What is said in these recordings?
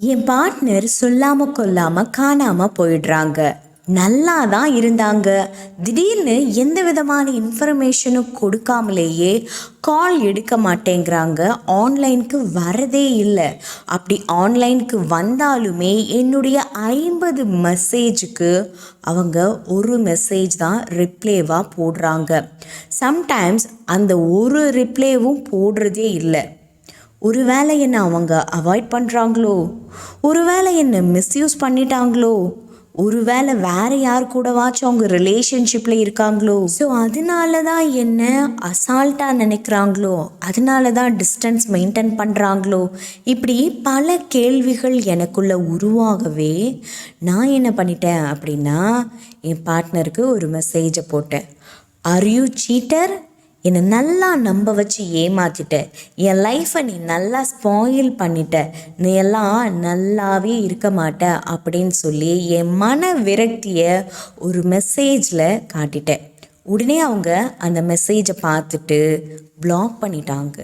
என் partner சொல்லாம கொல்லாம காணாம போயிடுறாங்க. நல்லா தான் இருந்தாங்க. திடீர்னு எந்த விதமான இன்ஃபர்மேஷனும் கொடுக்காமலேயே கால் எடுக்க மாட்டேங்கிறாங்க. ஆன்லைனுக்கு வரதே இல்லை. அப்படி ஆன்லைனுக்கு வந்தாலுமே என்னுடைய ஐம்பது மெசேஜுக்கு அவங்க ஒரு மெசேஜ் தான் ரிப்ளேவாக போடுறாங்க. சம்டைம்ஸ் அந்த ஒரு ரிப்ளேவும் போடுறதே இல்லை. ஒருவேளை என்ன அவங்க அவாய்ட் பண்ணுறாங்களோ ஒருவேளை என்ன மிஸ்யூஸ் பண்ணிட்டாங்களோ? ஒருவேளை வேற யார் கூடவாச்சும் அவங்க ரிலேஷன்ஷிப்பில் இருக்காங்களோ? ஸோ அதனால தான் என்ன அசால்ட்டாக நினைக்கிறாங்களோ? அதனால தான் டிஸ்டன்ஸ் மெயின்டைன் பண்ணுறாங்களோ இப்படி பல கேள்விகள் எனக்குள்ளே உருவாகவே நான் என்ன பண்ணிட்டேன் அப்படின்னா என் பார்ட்னருக்கு ஒரு மெசேஜை போட்டேன். ஆர் யூ சீட்டர் என்னை நல்லா நம்ப வச்சு ஏமாத்திட்ட. என் லைஃப்பை நீ நல்லா ஸ்பாயில் பண்ணிட்ட. நீ எல்லாம் நல்லாவே இருக்க மாட்ட அப்படின்னு சொல்லி என் மன விரக்தியை ஒரு மெசேஜில் காட்டிட்டேன் உடனே அவங்க அந்த மெசேஜை பார்த்துட்டு பிளாக் பண்ணிட்டாங்க.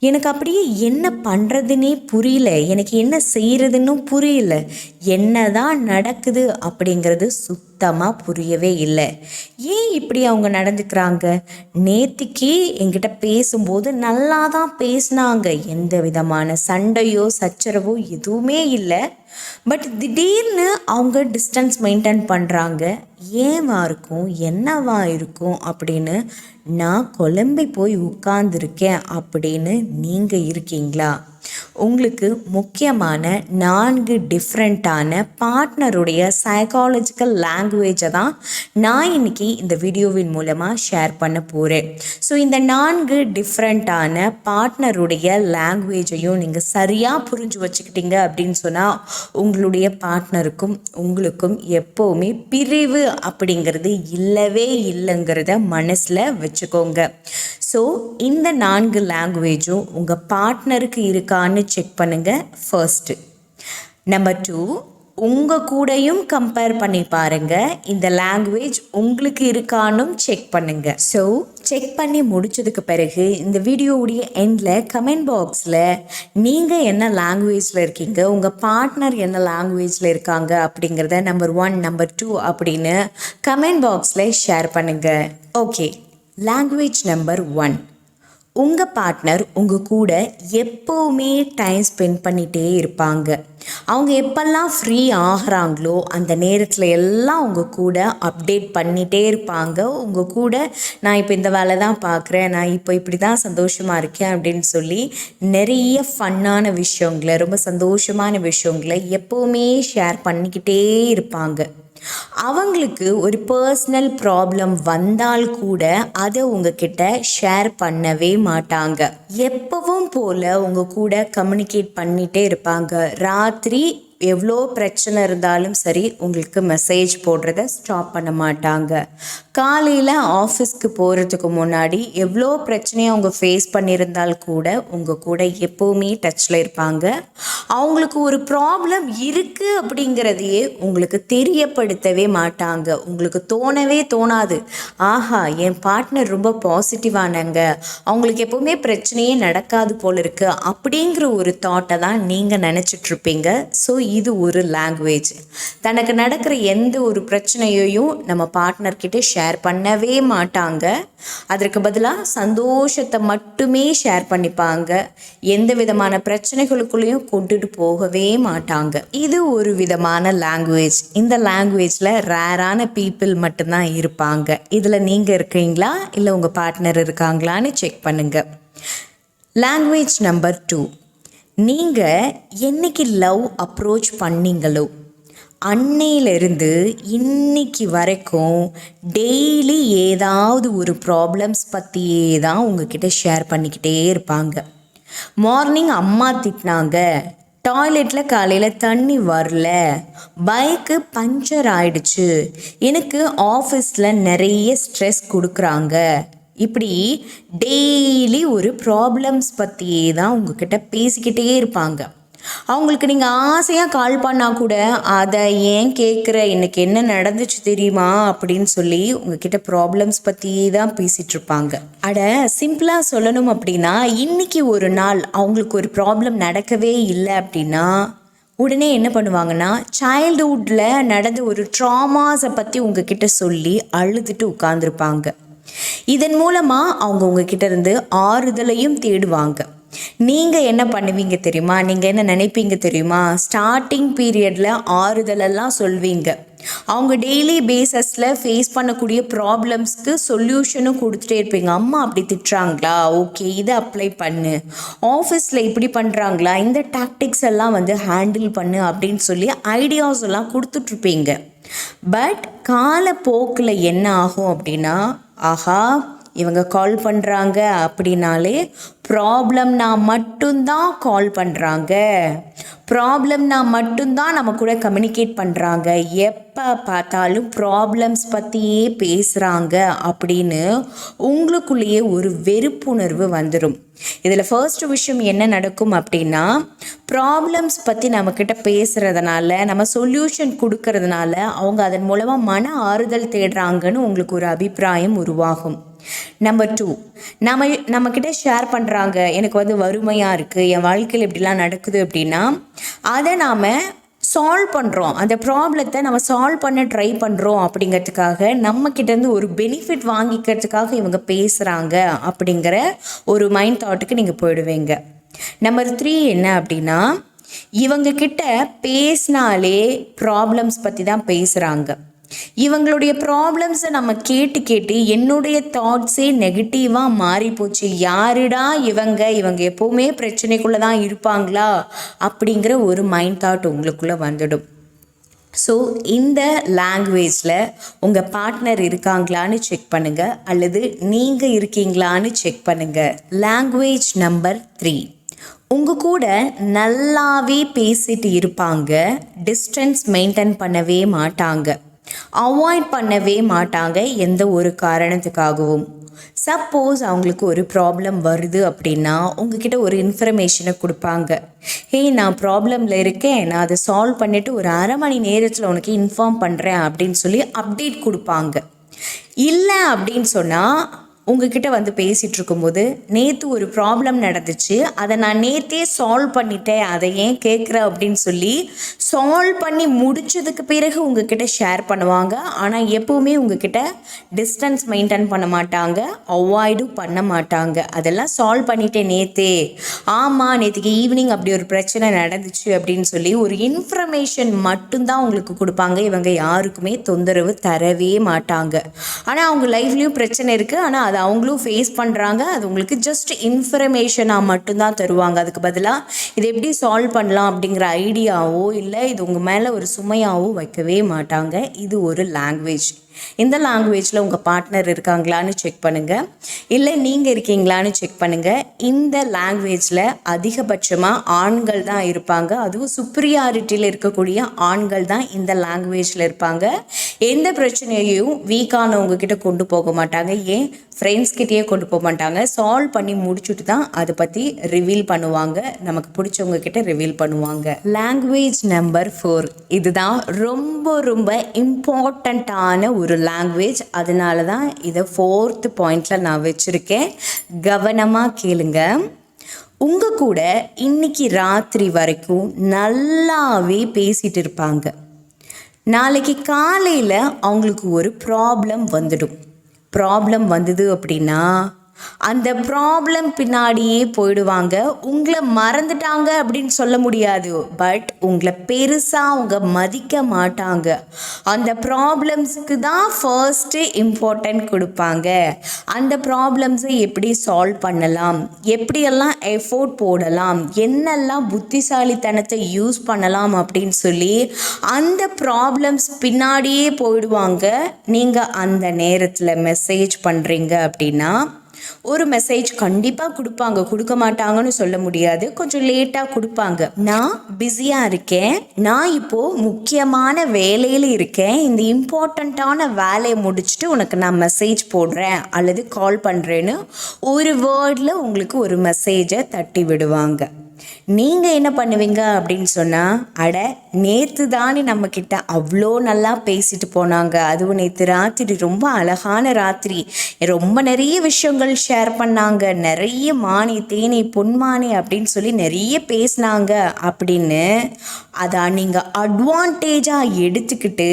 எனக்கு அப்படியே என்ன பண்ணுறதுனே புரியல. எனக்கு என்ன செய்கிறதுன்னு புரியல. என்ன தான் நடக்குது அப்படிங்கிறது சுத்தமாக புரியவே இல்லை. ஏன் இப்படி அவங்க நடந்துக்கிறாங்க? நேற்றுக்கே என்கிட்ட பேசும்போது நல்லா தான் பேசினாங்க. எந்த விதமான சண்டையோ சச்சரவோ எதுவுமே இல்லை. பட் திடீர்னு அவங்க டிஸ்டன்ஸ் மெயின்டைன் பண்ணுறாங்க ஏவா இருக்கும்? என்னவா இருக்கும்? அப்படின்னு நான் குழம்பி போய் உட்கார்ந்துருக்கேன் அப்படின்னு நீங்கள் இருக்கீங்களா? உங்களுக்கு முக்கியமான நான்கு டிஃப்ரெண்ட்டான பார்ட்னருடைய சைக்காலஜிக்கல் லாங்குவேஜை தான் நான் இன்னைக்கு இந்த வீடியோவின் மூலமாக ஷேர் பண்ண போகிறேன் ஸோ இந்த நான்கு டிஃப்ரெண்ட்டான பார்ட்னருடைய லாங்குவேஜையும் நீங்கள் சரியாக புரிஞ்சு வச்சுக்கிட்டீங்க அப்படின்னு சொன்னால் உங்களுடைய பார்ட்னருக்கும் உங்களுக்கும் எப்போவுமே பிரிவு அப்படிங்கிறது இல்லவே இல்லைங்கிறத மனசில் வச்சுக்கோங்க. ஸோ இந்த நான்கு லாங்குவேஜும் உங்கள் பார்ட்னருக்கு இருக்கான்னு செக் பண்ணுங்கள் ஃபர்ஸ்ட்டு நம்பர் டூ உங்கள் கூடயும் கம்பேர் பண்ணி பாருங்கள் இந்த லாங்குவேஜ் உங்களுக்கு இருக்கானும் செக் பண்ணுங்கள் ஸோ செக் பண்ணி முடிச்சதுக்கு பிறகு இந்த வீடியோவுடைய எண்டில் கமெண்ட் பாக்ஸில் நீங்கள் என்ன லாங்குவேஜில் இருக்கீங்க உங்கள் பார்ட்னர் என்ன லாங்குவேஜில் இருக்காங்க அப்படிங்கிறத நம்பர் ஒன் நம்பர் டூ அப்படின்னு கமெண்ட் பாக்ஸில் ஷேர் பண்ணுங்கள் ஓகே லாங்குவேஜ் நம்பர் ஒன் உங்கள் பார்ட்னர் உங்கள் கூட எப்போவுமே டைம் ஸ்பெண்ட் பண்ணிகிட்டே இருப்பாங்க. அவங்க எப்பெல்லாம் ஃப்ரீ ஆகிறாங்களோ அந்த நேரத்தில் எல்லாம் உங்கள் கூட அப்டேட் பண்ணிகிட்டே இருப்பாங்க. உங்கள் கூட நான் இப்போ இந்த வேலை தான் பார்க்குறேன் நான் இப்போ இப்படி தான் சந்தோஷமாக இருக்கேன் அப்படின்னு சொல்லி நிறைய ஃபன்னான விஷயங்களை ரொம்ப சந்தோஷமான விஷயங்களை எப்போவுமே ஷேர் பண்ணிக்கிட்டே இருப்பாங்க. அவங்களுக்கு ஒரு பர்சனல் ப்ராப்ளம் வந்தால் கூட அதை உங்ககிட்ட ஷேர் பண்ணவே மாட்டாங்க. எப்பவும் போல் உங்கள் கூட கம்யூனிகேட் பண்ணிகிட்டே இருப்பாங்க. ராத்திரி எவ்வளோ பிரச்சனை இருந்தாலும் சரி உங்களுக்கு மெசேஜ் போடுறத ஸ்டாப் பண்ண மாட்டாங்க. காலையில் ஆஃபீஸ்க்கு போகிறதுக்கு முன்னாடி எவ்வளோ பிரச்சனையை அவங்க ஃபேஸ் பண்ணியிருந்தால் கூட உங்கள் கூட எப்போவுமே டச்சில் இருப்பாங்க. அவங்களுக்கு ஒரு ப்ராப்ளம் இருக்குது அப்படிங்கிறதையே உங்களுக்கு தெரியப்படுத்தவே மாட்டாங்க. உங்களுக்கு தோணவே தோணாது. ஆஹா என் பார்ட்னர் ரொம்ப பாசிட்டிவானங்க அவங்களுக்கு எப்போவுமே பிரச்சனையே நடக்காது போல இருக்குது அப்படிங்கிற ஒரு தாட்டை தான் நீங்கள் நினச்சிட்ருப்பீங்க ஸோ இது ஒரு லாங்குவேஜ் தனக்கு நடக்கிற எந்த ஒரு பிரச்சனையையும் நம்ம பார்ட்னர்கிட்ட ஷேர் பண்ணவே மாட்டாங்க. அதற்கு பதிலாக சந்தோஷத்தை மட்டுமே ஷேர் பண்ணிப்பாங்க. எந்த விதமான பிரச்சனைகளுக்குள்ளேயும் கொண்டுட்டு போகவே மாட்டாங்க. இது ஒரு விதமான லாங்குவேஜ் இந்த லாங்குவேஜில் ரேரான பீப்புள் மட்டும்தான் இருப்பாங்க. இதில் நீங்கள் இருக்கீங்களா? இல்லை உங்கள் பார்ட்னர் இருக்காங்களான்னு செக் பண்ணுங்கள் லாங்குவேஜ் நம்பர் டூ நீங்கள் என்னைக்கு லவ் அப்ரோச் பண்ணீங்களோ அன்னையிலிருந்து இன்னைக்கு வரைக்கும் டெய்லி ஏதாவது ஒரு ப்ராப்ளம்ஸ் பற்றியே தான் உங்ககிட்ட ஷேர் பண்ணிக்கிட்டே இருப்பாங்க. மார்னிங் அம்மா திட்டினாங்க டாய்லெட்டில் காலையில் தண்ணி வரல பைக்கு பஞ்சர் ஆயிடுச்சு எனக்கு ஆஃபீஸில் நிறைய ஸ்ட்ரெஸ் கொடுக்குறாங்க இப்படி டெய்லி ஒரு ப்ராப்ளம்ஸ் பற்றியே தான் உங்ககிட்ட பேசிக்கிட்டே இருப்பாங்க. அவங்களுக்கு நீங்கள் ஆசையாக கால் பண்ணால் கூட அதை ஏன் கேட்குற இன்னைக்கு என்ன நடந்துச்சு தெரியுமா? அப்படின்னு சொல்லி உங்ககிட்ட ப்ராப்ளம்ஸ் பற்றியே தான் பேசிகிட்ருப்பாங்க அட சிம்பிளாக சொல்லணும் அப்படின்னா இன்றைக்கி ஒரு நாள் அவங்களுக்கு ஒரு ப்ராப்ளம் நடக்கவே இல்லை அப்படின்னா உடனே என்ன பண்ணுவாங்கன்னா சைல்டுஹுட்டில் நடந்த ஒரு ட்ராமாஸை பற்றி உங்ககிட்ட சொல்லி அழுதுட்டு உட்காந்துருப்பாங்க இதன் மூலமாக அவங்க உங்ககிட்ட இருந்து ஆறுதலையும் தேடுவாங்க. நீங்கள் என்ன பண்ணுவீங்க தெரியுமா? நீங்கள் என்ன நினைப்பீங்க தெரியுமா? ஸ்டார்டிங் பீரியடில் ஆறுதலெல்லாம் சொல்வீங்க. அவங்க டெய்லி பேசஸில் ஃபேஸ் பண்ணக்கூடிய ப்ராப்ளம்ஸ்க்கு சொல்யூஷனும் கொடுத்துட்டே இருப்பீங்க. அம்மா அப்படி திட்டுறாங்களா? ஓகே இதை அப்ளை பண்ணு. ஆஃபீஸில் இப்படி பண்ணுறாங்களா இந்த டாக்டிக்ஸ் எல்லாம் வந்து ஹேண்டில் பண்ணு அப்படின்னு சொல்லி ஐடியாஸ் எல்லாம் கொடுத்துட்ருப்பீங்க பட் காலப்போக்கில் என்ன ஆகும் அப்படின்னா ஆஹா இவங்க கால் பண்ணுறாங்க அப்படின்னாலே ப்ராப்ளம்னா மட்டும்தான் கால் பண்ணுறாங்க ப்ராப்ளம்னா மட்டும்தான் நம்ம கூட கம்யூனிகேட் பண்ணுறாங்க எப்போ பார்த்தாலும் ப்ராப்ளம்ஸ் பற்றியே பேசுகிறாங்க அப்படின்னு உங்களுக்குள்ளேயே ஒரு வெறுப்புணர்வு வந்துடும் இதில் ஃபர்ஸ்ட் விஷயம் என்ன நடக்கும் அப்படின்னா ப்ராப்ளம்ஸ் பற்றி நம்மக்கிட்ட பேசுகிறதுனால நம்ம சொல்யூஷன் கொடுக்கறதுனால அவங்க அதன் மூலமாக மன ஆறுதல் தேடுறாங்கன்னு உங்களுக்கு ஒரு அபிப்பிராயம் உருவாகும். நம்பர் டூ நம்ம நம்மக்கிட்ட ஷேர் பண்ணுறாங்க எனக்கு வந்து வறுமையாக இருக்குது என் வாழ்க்கையில் இப்படிலாம் நடக்குது அப்படின்னா அதை நாம் சால்வ் பண்ணுறோம் அந்த ப்ராப்ளத்தை நம்ம சால்வ் பண்ண ட்ரை பண்ணுறோம் அப்படிங்கிறதுக்காக நம்மக்கிட்டேருந்து ஒரு பெனிஃபிட் வாங்கிக்கிறதுக்காக இவங்க பேசுகிறாங்க அப்படிங்கிற ஒரு மைண்ட் தாட்டுக்கு நீங்கள் போயிடுவீங்க. நம்பர் த்ரீ என்ன அப்படின்னா இவங்கக்கிட்ட பேசினாலே ப்ராப்ளம்ஸ் பற்றி தான் பேசுகிறாங்க இவங்களுடைய ப்ராப்ளம்ஸை நம்ம கேட்டு கேட்டு என்னுடைய தாட்ஸே நெகட்டிவாக மாறி போச்சு. யாருடா இவங்க? இவங்க எப்போவுமே பிரச்சனைக்குள்ளே தான் இருப்பாங்களா? அப்படிங்கிற ஒரு மைண்ட் தாட் உங்களுக்குள்ளே வந்துடும். ஸோ இந்த லாங்குவேஜில் உங்கள் பார்ட்னர் இருக்காங்களான்னு செக் பண்ணுங்கள் அல்லது நீங்கள் இருக்கீங்களான்னு செக் பண்ணுங்கள் லாங்குவேஜ் நம்பர் த்ரீ உங்கள் கூட நல்லாவே பேசிட்டு இருப்பாங்க. டிஸ்டன்ஸ் மெயின்டைன் பண்ணவே மாட்டாங்க. அவாய்ட் பண்ணவே மாட்டாங்க எந்த ஒரு காரணத்துக்காகவும். சப்போஸ் அவங்களுக்கு ஒரு ப்ராப்ளம் வருது அப்படின்னா உங்ககிட்ட ஒரு இன்ஃபர்மேஷனை கொடுப்பாங்க. ஹே நான் ப்ராப்ளமில் இருக்கேன். நான் அதை சால்வ் பண்ணிவிட்டு ஒரு அரை மணி நேரத்தில் உனக்கு இன்ஃபார்ம் பண்ணுறேன் அப்படின்னு சொல்லி அப்டேட் கொடுப்பாங்க. இல்லை அப்படின்னு சொன்னால் உங்ககிட்ட வந்து பேசிகிட்டு இருக்கும்போது நேற்று ஒரு ப்ராப்ளம் நடந்துச்சு. அதை நான் நேற்றே சால்வ் பண்ணிட்டேன். அதை ஏன் கேட்குற அப்படின்னு சொல்லி சால்வ் பண்ணி முடித்ததுக்கு பிறகு உங்ககிட்ட ஷேர் பண்ணுவாங்க. ஆனால் எப்போவுமே உங்ககிட்ட டிஸ்டன்ஸ் மெயின்டைன் பண்ண மாட்டாங்க. அவாய்டும் பண்ண மாட்டாங்க. அதெல்லாம் சால்வ் பண்ணிட்டேன் நேற்றே ஆமாம் நேற்றுக்கு ஈவினிங் அப்படி ஒரு பிரச்சனை நடந்துச்சு அப்படின்னு சொல்லி ஒரு இன்ஃபர்மேஷன் மட்டும்தான் உங்களுக்கு கொடுப்பாங்க. இவங்க யாருக்குமே தொந்தரவு தரவே மாட்டாங்க. ஆனால் அவங்க லைஃப்லேயும் பிரச்சனை இருக்குது ஆனால் அதை அவங்களும் ஃபேஸ் பண்ணுறாங்க அது உங்களுக்கு ஜஸ்ட் இன்ஃபர்மேஷனாக மட்டும்தான் தருவாங்க. அதுக்கு பதிலாக இதை எப்படி சால்வ் பண்ணலாம் அப்படிங்கிற ஐடியாவோ இல்லை இது உங்கள் மேலே ஒரு சுமையாவோ வைக்கவே மாட்டாங்க. இது ஒரு லாங்குவேஜ் இந்த லாங்குவேஜில் உங்கள் பார்ட்னர் இருக்காங்களான்னு செக் பண்ணுங்கள் இல்லை நீங்கள் இருக்கீங்களான்னு செக் பண்ணுங்கள் இந்த லாங்குவேஜில் அதிகபட்சமாக ஆண்கள் தான் இருப்பாங்க. அதுவும் சுப்ரியாரிட்டியில் இருக்கக்கூடிய ஆண்கள் தான் இந்த லாங்குவேஜில் இருப்பாங்க. எந்த பிரச்சனையையும் வீக்கானவங்க கிட்ட கொண்டு போக மாட்டாங்க. ஏன்? ஃப்ரெண்ட்ஸ் கிட்டேயே கொண்டு போக மாட்டாங்க. சால்வ் பண்ணி முடிச்சுட்டு தான் அதை பற்றி ரிவீல் பண்ணுவாங்க. நமக்கு பிடிச்சவங்க கிட்ட ரிவீல் பண்ணுவாங்க. லாங்குவேஜ் நம்பர் ஃபோர் இதுதான் ரொம்ப ரொம்ப இம்பார்ட்டண்ட்டான ஒரு ஒரு லாங்குவேஜ் அதனால தான் இதை ஃபோர்த்து பாயிண்டில் நான் வச்சுருக்கேன். கவனமாக கேளுங்க. உங்கள் கூட இன்னைக்கு ராத்திரி வரைக்கும் நல்லாவே பேசிகிட்டு இருப்பாங்க. நாளைக்கு காலையில் அவங்களுக்கு ஒரு ப்ராப்ளம் வந்துடும். ப்ராப்ளம் வந்தது அப்படின்னா அந்த ப்ராப்ளம் பின்னாடியே போயிடுவாங்க. உங்களை மறந்துட்டாங்க அப்படின்னு சொல்ல முடியாது. பட் உங்களை பெருசாக அவங்க மதிக்க மாட்டாங்க. அந்த ப்ராப்ளம்ஸுக்கு தான் ஃபர்ஸ்ட்டு இம்பார்ட்டன்ட் கொடுப்பாங்க. அந்த ப்ராப்ளம்ஸை எப்படி சால்வ் பண்ணலாம்? எப்படியெல்லாம் எஃபோர்ட் போடலாம்? என்னெல்லாம் புத்திசாலித்தனத்தை யூஸ் பண்ணலாம் அப்படின்னு சொல்லி அந்த ப்ராப்ளம்ஸ் பின்னாடியே போயிடுவாங்க. நீங்கள் அந்த நேரத்தில் மெசேஜ் பண்ணுறீங்க அப்படின்னா ஒரு மெசேஜ் கண்டிப்பாக கொடுப்பாங்க. கொடுக்க மாட்டாங்கன்னு சொல்ல முடியாது. கொஞ்சம் லேட்டாக கொடுப்பாங்க. நான் பிஸியாக இருக்கேன். நான் இப்போது முக்கியமான வேலையில் இருக்கேன். இந்த இம்பார்ட்டண்ட்டான வேலையை முடிச்சுட்டு உனக்கு நான் மெசேஜ் போடுறேன் அல்லது கால் பண்ணுறேன்னு ஒரு வேர்டில் உங்களுக்கு ஒரு மெசேஜை தட்டி விடுவாங்க. நீங்கள் என்ன பண்ணுவீங்க அப்படின்னு சொன்னால் அட நேற்று தானே நம்மக்கிட்ட அவ்வளோ நல்லா பேசிட்டு போனாங்க. அதுவும் நேற்று ராத்திரி ரொம்ப அழகான ராத்திரி. ரொம்ப நிறைய விஷயங்கள் ஷேர் பண்ணாங்க. நிறைய மானி தேனை பொன்மானி அப்படின்னு சொல்லி நிறைய பேசினாங்க அப்படின்னு அதான் நீங்கள் அட்வான்டேஜாக எடுத்துக்கிட்டு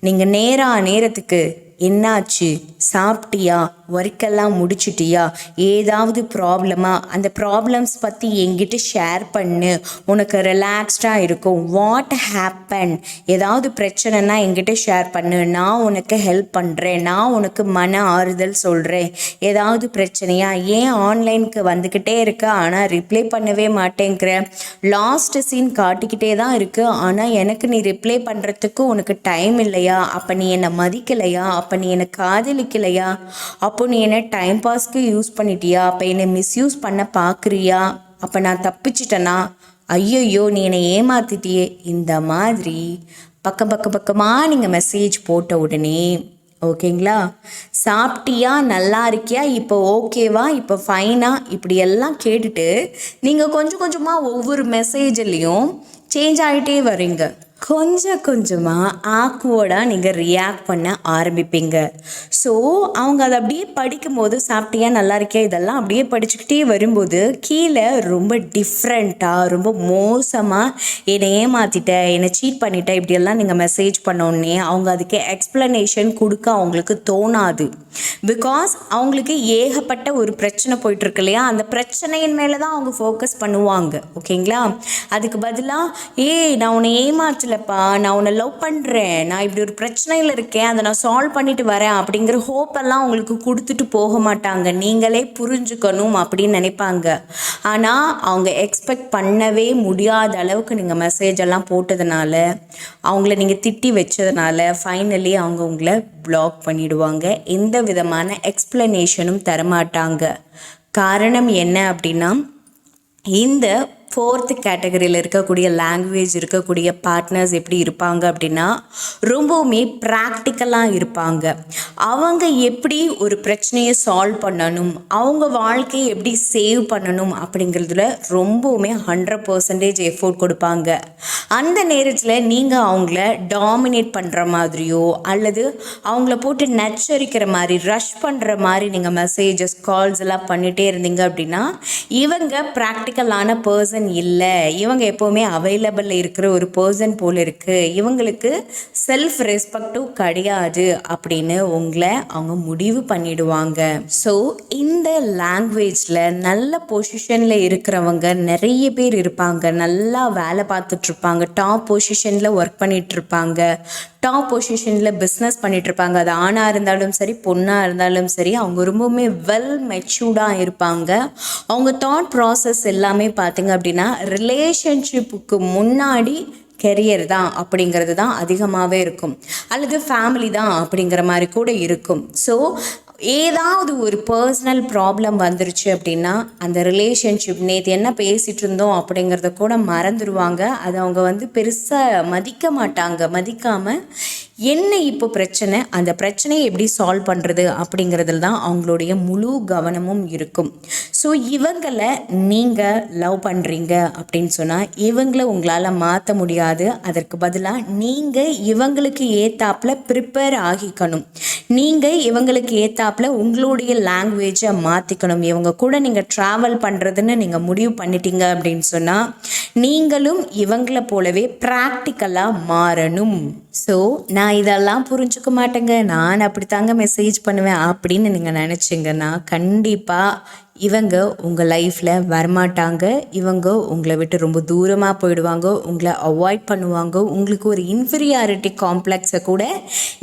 நீங்கள் நேராக நேரத்துக்கு என்னாச்சு? சாப்பிட்டியா? ஒர்க்கெல்லாம் முடிச்சிட்டியா? ஏதாவது ப்ராப்ளமா அந்த ப்ராப்ளம்ஸ் பற்றி எங்கிட்ட ஷேர் பண்ணு. உனக்கு ரிலாக்ஸ்டாக இருக்கும். வாட் ஹேப்பன் ஏதாவது பிரச்சனைனா எங்கிட்ட ஷேர் பண்ணு. நான் உனக்கு ஹெல்ப் பண்ணுறேன் நான் உனக்கு மன ஆறுதல் சொல்கிறேன் ஏதாவது பிரச்சனையா? ஏன் ஆன்லைனுக்கு வந்துக்கிட்டே இருக்க? ஆனால் ரிப்ளை பண்ணவே மாட்டேங்கிற. லாஸ்ட் சீன் காட்டிக்கிட்டே தான் இருக்குது ஆனால் எனக்கு நீ ரிப்ளை பண்ணுறதுக்கு உனக்கு டைம் இல்லையா? அப்போ நீ என்னை மதிக்கலையா? அப்போ நீ என்னை காதலிக்கலையா? அப்போ நீ என்னை டைம் பாஸ்க்கு யூஸ் பண்ணிட்டியா? அப்போ என்னை மிஸ்யூஸ் பண்ண பார்க்குறியா அப்போ நான் தப்பிச்சிட்டேனா? ஐயையோ நீ என்னை ஏமாத்திட்டியே. இந்த மாதிரி பக்கம் பக்கம் பக்கமாக நீங்கள் மெசேஜ் போட்ட உடனே ஓகேங்களா? சாப்பிட்டியா? நல்லா இருக்கியா? இப்போ ஓகேவா இப்போ ஃபைனா இப்படி எல்லாம் கேட்டுட்டு நீங்கள் கொஞ்சம் கொஞ்சமாக ஒவ்வொரு மெசேஜ்லேயும் சேஞ்ச் ஆகிட்டே வரீங்க கொஞ்சம் கொஞ்சமாக ஆக்வர்டாக நீங்கள் ரியாக்ட் பண்ண ஆரம்பிப்பீங்க. ஸோ அவங்க அதை அப்படியே படிக்கும்போது சாப்பிட்டியா? நல்லா இருக்கியா? இதெல்லாம் அப்படியே படிச்சுக்கிட்டே வரும்போது கீழே ரொம்ப டிஃப்ரெண்ட்டாக ரொம்ப மோசமாக என்னை ஏமாற்றிட்ட என்னை சீட் பண்ணிட்ட இப்படியெல்லாம் நீங்கள் மெசேஜ் பண்ணோடனே அவங்க அதுக்கு எக்ஸ்ப்ளனேஷன் கொடுக்க அவங்களுக்கு தோணாது. பிகாஸ் அவங்களுக்கு ஏகப்பட்ட ஒரு பிரச்சனை போயிட்டுருக்கு இல்லையா? அந்த பிரச்சனையின் மேலே தான் அவங்க ஃபோக்கஸ் பண்ணுவாங்க. ஓகேங்களா அதுக்கு பதிலாக ஏய் நான் உன்னை ஏமாற்றல இல்லைப்பா நான் உன்னை லவ் பண்ணுறேன் நான் இப்படி ஒரு பிரச்சனையில் இருக்கேன். அதை நான் சால்வ் பண்ணிட்டு வரேன் அப்படிங்கிற ஹோப் எல்லாம் அவங்களுக்கு கொடுத்துட்டு போக மாட்டாங்க. நீங்களே புரிஞ்சுக்கணும் அப்படின்னு நினைப்பாங்க. ஆனால் அவங்க எக்ஸ்பெக்ட் பண்ணவே முடியாத அளவுக்கு நீங்கள் மெசேஜ் எல்லாம் போட்டதுனால அவங்கள நீங்கள் திட்டி வச்சதுனால ஃபைனலி அவங்க உங்களை பிளாக் பண்ணிடுவாங்க. எந்த விதமான எக்ஸ்ப்ளனேஷனும் தரமாட்டாங்க. காரணம் என்ன அப்படின்னா இந்த ஃபோர்த்து கேட்டகரியில் இருக்கக்கூடிய லாங்குவேஜ் இருக்கக்கூடிய பார்ட்னர்ஸ் எப்படி இருப்பாங்க அப்படின்னா ரொம்பவுமே ப்ராக்டிக்கலாக இருப்பாங்க. அவங்க எப்படி ஒரு பிரச்சனையை சால்வ் பண்ணணும் அவங்க வாழ்க்கையை எப்படி சேவ் பண்ணணும் அப்படிங்கிறதுல ரொம்பவுமே ஹண்ட்ரட் பர்சன்டேஜ் எஃபோர்ட் கொடுப்பாங்க. அந்த நேரத்தில் நீங்கள் அவங்கள டாமினேட் பண்ணுற மாதிரியோ அல்லது அவங்கள போட்டு நச்சரிக்கிற மாதிரி ரஷ் பண்ணுற மாதிரி நீங்கள் மெசேஜஸ் கால்ஸ் எல்லாம் பண்ணிகிட்டே இருந்தீங்க அப்படின்னா இவங்க ப்ராக்டிக்கலான பர்சன் இல்லை. இவங்க எப்போவுமே அவைலபிளில் இருக்கிற ஒரு பர்சன் போல் இருக்குது இவங்களுக்கு செல்ஃப் ரெஸ்பெக்டும் கிடையாது அப்படின்னு உங்களை அவங்க முடிவு பண்ணிடுவாங்க. ஸோ இந்த லாங்குவேஜில் நல்ல பொசிஷனில் இருக்கிறவங்க நிறைய பேர் இருப்பாங்க. நல்லா வேலை பார்த்துட்ருப்பாங்க டாப் பொசிஷனில் ஒர்க் பண்ணிகிட்ருப்பாங்க டாப் பொசிஷனில் பிஸ்னஸ் பண்ணிகிட்ருப்பாங்க அது ஆணாக இருந்தாலும் சரி பொண்ணாக இருந்தாலும் சரி அவங்க ரொம்பவுமே வெல் மெச்சூர்டாக இருப்பாங்க. அவங்க தாட் ப்ராசஸ் எல்லாமே பார்த்திங்க அப்படின்னா ரிலேஷன்ஷிப்புக்கு முன்னாடி கெரியர் தான் அப்படிங்கிறது தான் அதிகமாகவே இருக்கும். அல்லது ஃபேமிலி தான் அப்படிங்கிற மாதிரி கூட இருக்கும். ஸோ ஏதாவது ஒரு பர்சனல் ப்ராப்ளம் வந்துருச்சு அப்படின்னா அந்த ரிலேஷன்ஷிப் நேற்று என்ன பேசிகிட்டு இருந்தோம் அப்படிங்கிறத கூட மறந்துடுவாங்க அது அவங்க வந்து பெருசாக மதிக்க மாட்டாங்க. மதிக்காமல் என்ன இப்போ பிரச்சனை? அந்த பிரச்சனையை எப்படி சால்வ் பண்ணுறது அப்படிங்கிறதுல தான் அவங்களுடைய முழு கவனமும் இருக்கும். ஸோ இவங்களை நீங்கள் லவ் பண்ணுறீங்க அப்படின்னு சொன்னால் இவங்களை உங்களால் மாற்ற முடியாது. அதற்கு பதிலாக நீங்கள் இவங்களுக்கு ஏத்தாப்பில் ப்ரிப்பேர் ஆகிக்கணும். நீங்கள் இவங்களுக்கு ஏத்தாப்பில் உங்களுடைய லாங்குவேஜை மாற்றிக்கணும் இவங்க கூட நீங்கள் ட்ராவல் பண்ணுறதுன்னு நீங்கள் முடிவு பண்ணிட்டீங்க அப்படின்னு சொன்னால் நீங்களும் இவங்களை போலவே ப்ராக்டிக்கலாக மாறணும். ஸோ நான் இதெல்லாம் புரிஞ்சுக்க மாட்டேங்க. நான் அப்படி தாங்க மெசேஜ் பண்ணுவேன் அப்படின்னு நீங்கள் நினச்சிங்கன்னா கண்டிப்பாக இவங்க உங்கள் லைஃப்பில் வரமாட்டாங்க. இவங்க உங்களை விட்டு ரொம்ப தூரமாக போயிடுவாங்க. உங்களை அவாய்ட் பண்ணுவாங்க. உங்களுக்கு ஒரு இன்ஃபீரியாரிட்டி காம்ப்ளெக்ஸை கூட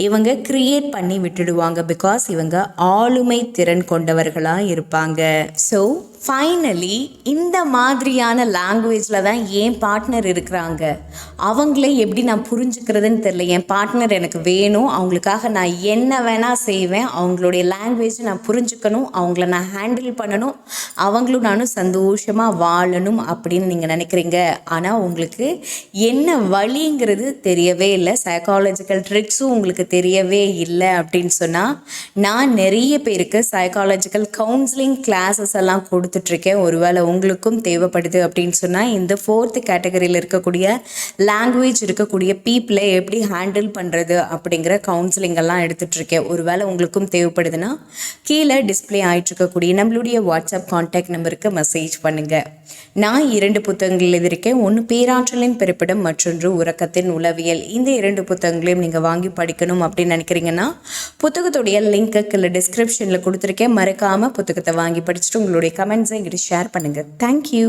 இவங்க க்ரியேட் பண்ணி விட்டுடுவாங்க. பிகாஸ் இவங்க ஆளுமை திறன் கொண்டவர்களாக இருப்பாங்க. ஸோ ஃபைனலி இந்த மாதிரியான லாங்குவேஜில் தான் என் பார்ட்னர் இருக்கிறாங்க. அவங்களே எப்படி நான் புரிஞ்சுக்கிறதுன்னு தெரில என் பார்ட்னர் எனக்கு வேணும். அவங்களுக்காக நான் என்ன வேணால் செய்வேன். அவங்களுடைய லாங்குவேஜை நான் புரிஞ்சுக்கணும். அவங்கள நான் ஹேண்டில் பண்ணணும். அவங்களும் நானும் சந்தோஷமாக வாழணும் அப்படின்னு நீங்கள் நினைக்கிறீங்க. ஆனால் உங்களுக்கு என்ன வழிங்கிறது தெரியவே இல்லை. சைக்காலஜிக்கல் ட்ரிக்ஸும் உங்களுக்கு தெரியவே இல்லை அப்படின்னு சொன்னால் நான் நிறைய பேருக்கு சைக்காலஜிக்கல் கவுன்சிலிங் கிளாஸஸ் எல்லாம் கொடுத்து கொடுத்துட்ருக்கேன். ஒருவேளை உங்களுக்கும் தேவைப்படுது அப்படின்னு சொன்னால் இந்த ஃபோர்த்து கேட்டகரியில் இருக்கக்கூடிய லாங்குவேஜ் இருக்கக்கூடிய பீப்புளை எப்படி ஹேண்டில் பண்ணுறது அப்படிங்கிற கவுன்சிலிங் எல்லாம் ஒருவேளை உங்களுக்கும் தேவைப்படுதுன்னா கீழே டிஸ்ப்ளே ஆயிட்டு இருக்கக்கூடிய நம்மளுடைய வாட்ஸ்அப் காண்டாக்ட் நம்பருக்கு மெசேஜ் பண்ணுங்கள் நான் இரண்டு புத்தகங்கள் எழுதியிருக்கேன். ஒன்று பேராற்றலின் பிறப்பிடம் மற்றொன்று உறக்கத்தின் உளவியல். இந்த இரண்டு புத்தகங்களையும் நீங்கள் வாங்கி படிக்கணும் அப்படின்னு நினைக்கிறீங்கன்னா புத்தகத்துடைய லிங்க்கு கீழே டிஸ்கிரிப்ஷனில் கொடுத்துருக்கேன். மறக்காமல் புத்தகத்தை வாங்கி படிச்சுட்டு உங்களுடைய கமெண்ட் கமெண்ட்ஸை எங்கிட்ட ஷேர் பண்ணுங்கள் தேங்க்யூ